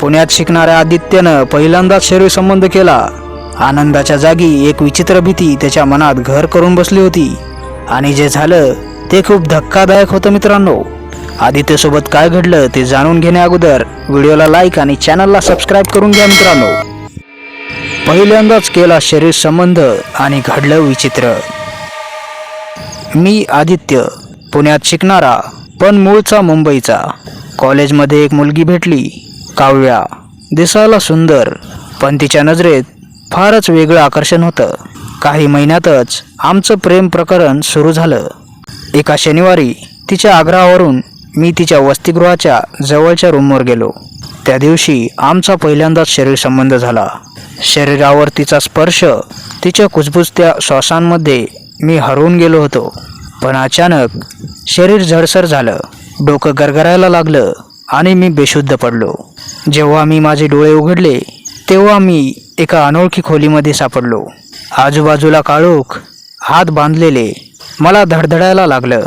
पुण्यात शिकणाऱ्या आदित्यनं पहिल्यांदाच शरीर संबंध केला. आनंदाच्या जागी एक विचित्र भीती त्याच्या मनात घर करून बसली होती. आणि जे झालं ते खूप धक्कादायक होतं मित्रांनो. आदित्यसोबत काय घडलं ते जाणून घेण्या अगोदर व्हिडिओला लाईक आणि चॅनलला सबस्क्राईब करून घ्या मित्रांनो. पहिल्यांदाच केला शरीर संबंध आणि घडलं विचित्र. मी आदित्य पुण्यात शिकणारा पण मूळचा मुंबईचा. कॉलेजमध्ये एक मुलगी भेटली. काव्या. दिसायला सुंदर पण तिच्या नजरेत फारच वेगळं आकर्षण होतं. काही महिन्यातच आमचं प्रेम प्रकरण सुरू झालं. एका शनिवारी तिच्या आग्रहावरून मी तिच्या वसतिगृहाच्या जवळच्या रूमवर गेलो. त्या दिवशी आमचा पहिल्यांदाच शरीर संबंध झाला. शरीरावर तिचा स्पर्श तिच्या कुजबुजत्या श्वासांमध्ये मी हरवून गेलो होतो. पण अचानक शरीर झडसर झालं. डोकं गरगरायला लागलं आणि मी बेशुद्ध पडलो. जेव्हा मी माझे डोळे उघडले तेव्हा मी एका अनोळखी खोलीमध्ये सापडलो. आजूबाजूला काळोख हात बांधलेले मला धडधडायला लागलं.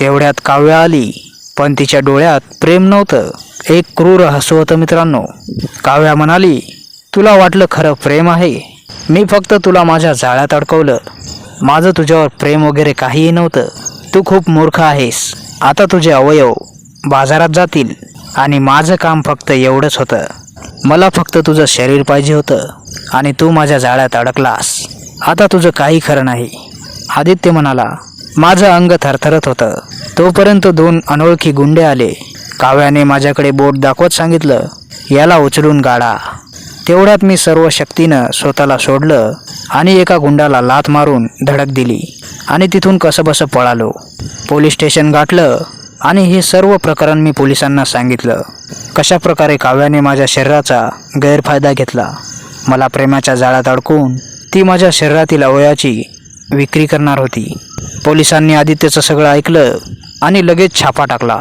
तेवढ्यात काव्या आली पण तिच्या डोळ्यात प्रेम नव्हतं. एक क्रूर हसू होतं मित्रांनो. काव्या म्हणाली तुला वाटलं खरं प्रेम आहे. मी फक्त तुला माझ्या जाळ्यात अडकवलं. माझं तुझ्यावर प्रेम वगैरे काहीही नव्हतं. तू खूप मूर्ख आहेस. आता तुझे अवयव बाजारात जातील. आणि माझं काम फक्त एवढंच होतं. मला फक्त तुझं शरीर पाहिजे होतं आणि तू माझ्या जाळ्यात अडकलास. आता तुझं काही खरं नाही. आदित्य म्हणाला माझं अंग थरथरत होतं. तोपर्यंत दोन अनोळखी गुंडे आले. काव्याने माझ्याकडे बोट दाखवत सांगितलं याला उचलून गाडा. तेवढ्यात मी सर्व शक्तीनं स्वतःला सोडलं आणि एका गुंडाला लाथ मारून धडक दिली आणि तिथून कसंबसं पळालो. पोलीस स्टेशन गाठलं आणि हे सर्व प्रकरण मी पोलिसांना सांगितलं. कशा प्रकारे काव्याने माझ्या शरीराचा गैरफायदा घेतला मला प्रेमाच्या जाळ्यात अडकून ती माझ्या शरीरातील अवयाची विक्री करणार होती. पोलिसांनी आदित्यचं सगळं ऐकलं आणि लगेच छापा टाकला.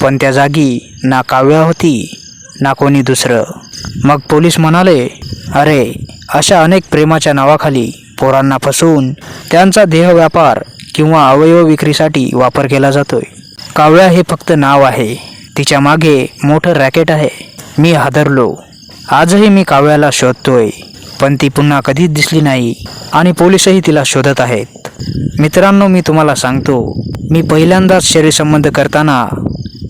पण त्या जागी ना काव्या होती ना कोणी दुसरं. मग पोलीस म्हणाले अरे अशा अनेक प्रेमाच्या नावाखाली पोरांना फसवून त्यांचा देह व्यापार किंवा अवयव विक्रीसाठी वापर केला जातोय. काव्या हे फक्त नाव आहे. तिच्यामागे मोठं रॅकेट आहे. मी हादरलो. आजही मी कावळ्याला शोधतोय पण ती पुन्हा कधीच दिसली नाही आणि पोलीसही तिला शोधत आहेत. मित्रांनो मी तुम्हाला सांगतो मी पहिल्यांदाच शरीरसंबंध करताना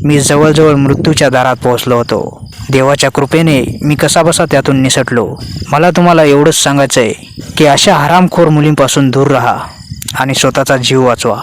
मी जवळजवळ मृत्यूच्या दारात पोहोचलो होतो. देवाच्या कृपेने मी कसाबसा त्यातून निसटलो. मला तुम्हाला एवढंच सांगायचं आहे की अशा हरामखोर मुलींपासून दूर राहा आणि स्वतःचा जीव वाचवा.